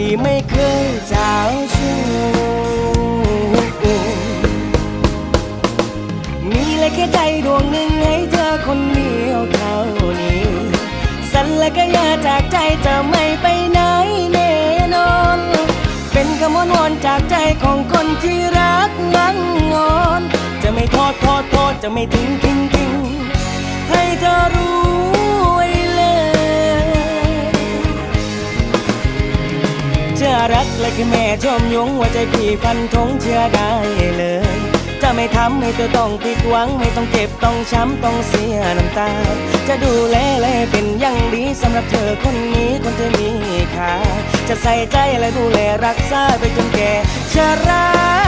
พี่ไม่เคยเจ้าชู้มีเลยแค่ใจดวงหนึ่งให้เธอคนเดียวเท่านี้ สัญและก็อยาจากใจจะไม่ไปไหนแน่นอน เป็นคำวอนวอนจากใจของคนที่รักนั่งงอน จะไม่ทอดทอดทอดจะไม่ทิ้งทิ้งทิ้งให้เธอรู้ารักและคือแม่ชมยงว่าใจพี่ฟันธงเชื่อได้เลย จะไม่ทำให้เธอต้องผิดหวัง ไม่ต้องเจ็บต้องช้ำต้องเสียน้ำตา จะดูแลและเป็นอย่างดีสำหรับเธอคนนี้คนเธอมีค่าจะใส่ใจและดูแลรักษาไปจนแก่ชรา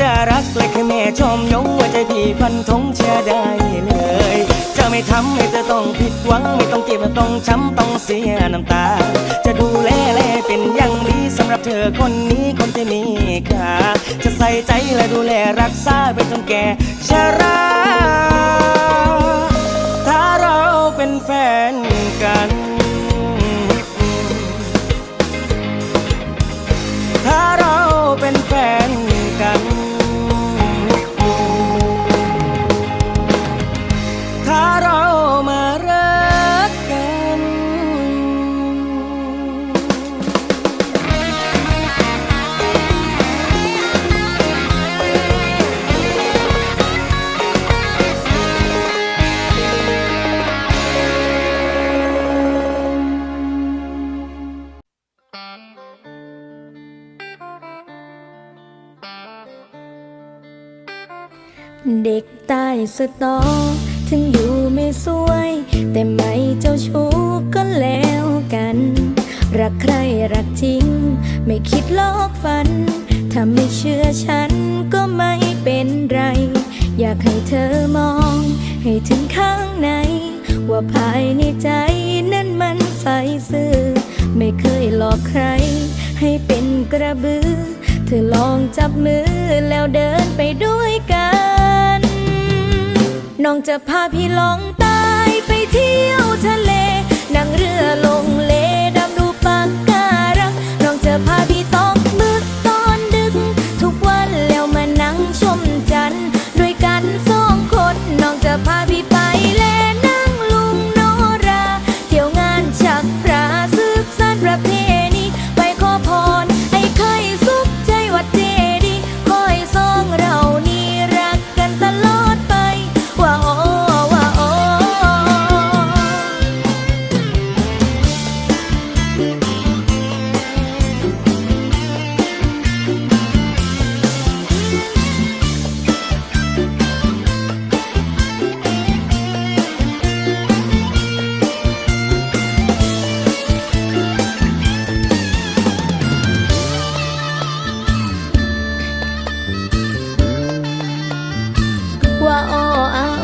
จะรักและแค่แม่ชมยงว่าใจพี่ฟันทงเชื่อได้เลย จะไม่ทำให้เธอต้องผิดหวัง ไม่ต้องเจ็บต้องช้ำต้องเสียน้ำตา จะดูแลแลเป็นอย่างดีสำหรับเธอคนนี้คนที่มีค่าจะใส่ใจและดูแลรักษาไปจนแก่ช้า ใต้สตอ ถึงอยู่ไม่สวย แต่ไม่เจ้าชู้ก็แล้วกัน รักใครรักจริง ไม่คิดลอกฝัน ถ้าไม่เชื่อฉันก็ไม่เป็นไร อยากให้เธอมอง ให้ถึงข้างใน ว่าภายในใจนั้นมันใสซื่อ ไม่เคยหลอกใคร ให้เป็นกระบือ เธอลองจับมือแล้วเดินไปด้วยกัน น้องจะพาพี่ลองใตายไปเที่ยวทะเล นั่งเรือลงเลดำดูปากการังน้องจะพาพี่ตกมึกตอนดึก ทุกวันแล้วมานั่งชมจันทร์ด้วยกันสองคน น้องจะพาพี่ ว่าอ้ออา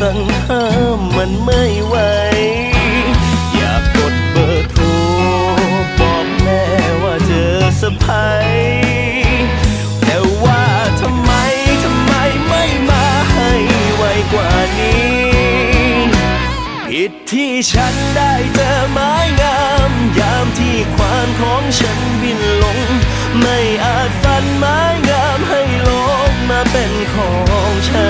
สั่นห้ามมันไม่ไหว อยากกดเบอร์โทรบอกแม่ว่าเจอสะพายแต่ว่าทำไมทำไมไม่มาให้ไวกว่านี้ ผิดที่ฉันได้เจอไม้งาม ยามที่ควานของฉันบินลง ไม่อาจฝันไม้งามให้ลงมาเป็นของฉัน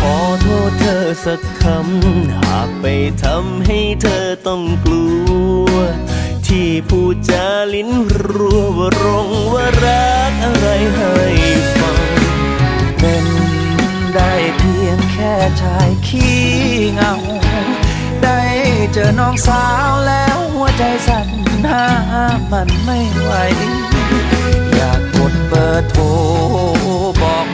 ขอโทษเธอสักคำ หากไปทำให้เธอต้องกลัว ที่พูดจาลิ้นรัวว่ารงว่ารักอะไรให้ฟัง เป็นได้เพียงแค่ชายขี้เงา ได้เจอน้องสาวแล้วหัวใจสั่นห้ามมันไม่ไหว อยากกดเบอร์โทรบอก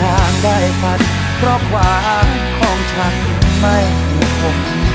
ทางได้ฝันเพราะความของฉันไม่คง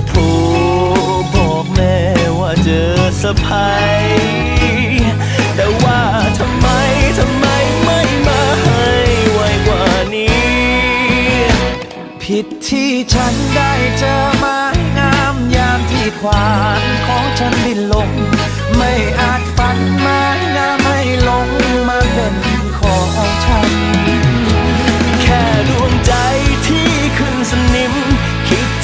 ร์โทรบอกแม่ว่าเจอสะพายแต่ว่าทำไมทำไมไม่มาให้ไวกว่านี้ ผิดที่ฉันได้เจอไม้งามยามที่ควานของฉันบินลง ไม่อาจฝันไม้งามให้ลงมาเป็นของฉัน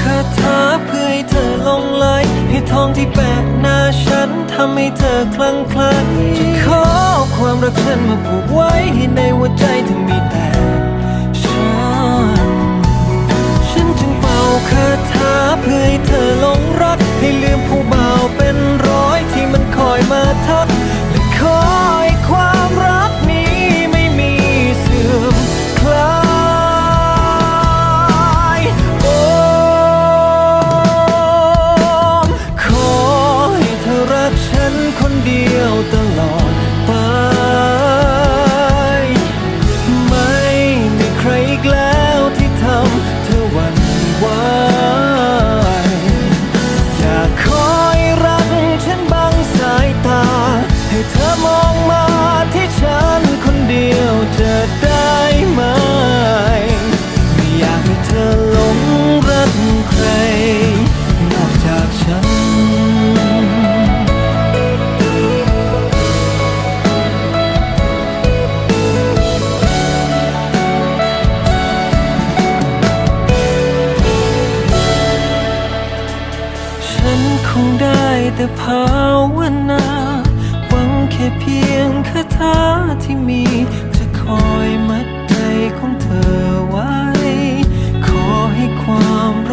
คาถาเพื่อให้เธอลงไหลให้ทองที่แปะหน้าฉันทำให้เธอคลั่งคลายจะขอความรักฉันมาผูกไว้ให้ในหัวใจถึงมีแต่ฉัน ฉันจึงเป่าคาถาเพื่อให้เธอลงรัก ให้ลืมผู้บ่าวเป็นร้อยที่มันคอยมาทัก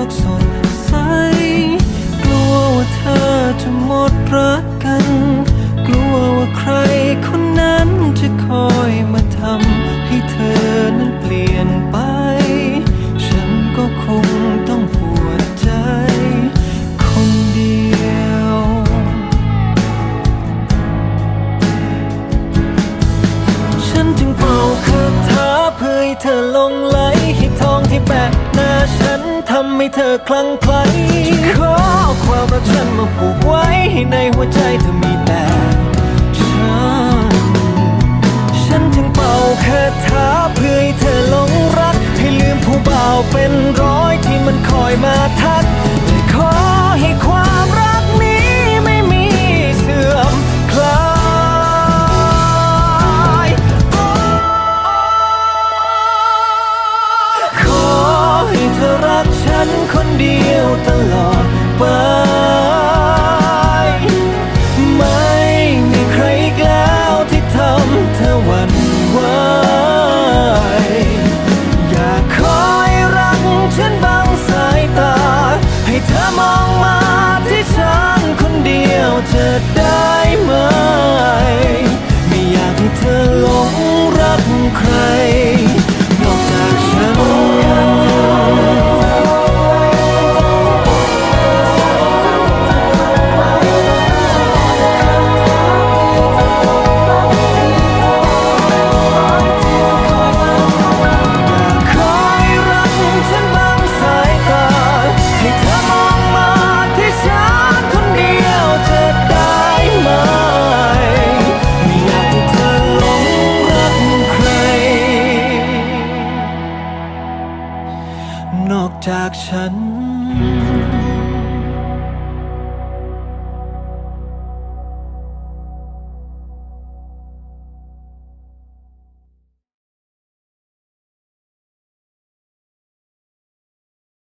목소리 ให้ในหัวใจเธอ